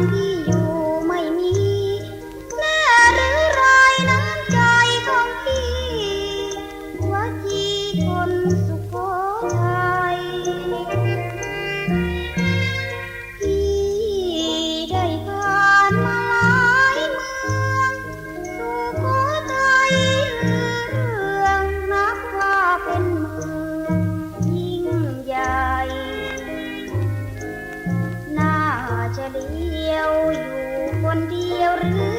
านที่อยู่ไม่มี แน่หรือไรน้ำใจของพี่หัวจีคนสุ คนเดียวหรือ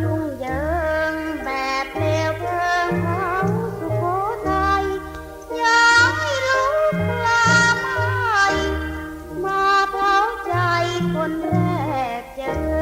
ยุ่งเยิงแบบเลวเพลิงองสุโขทัยย้ายลุกลามไปมาเผาใจคนแรกเจอ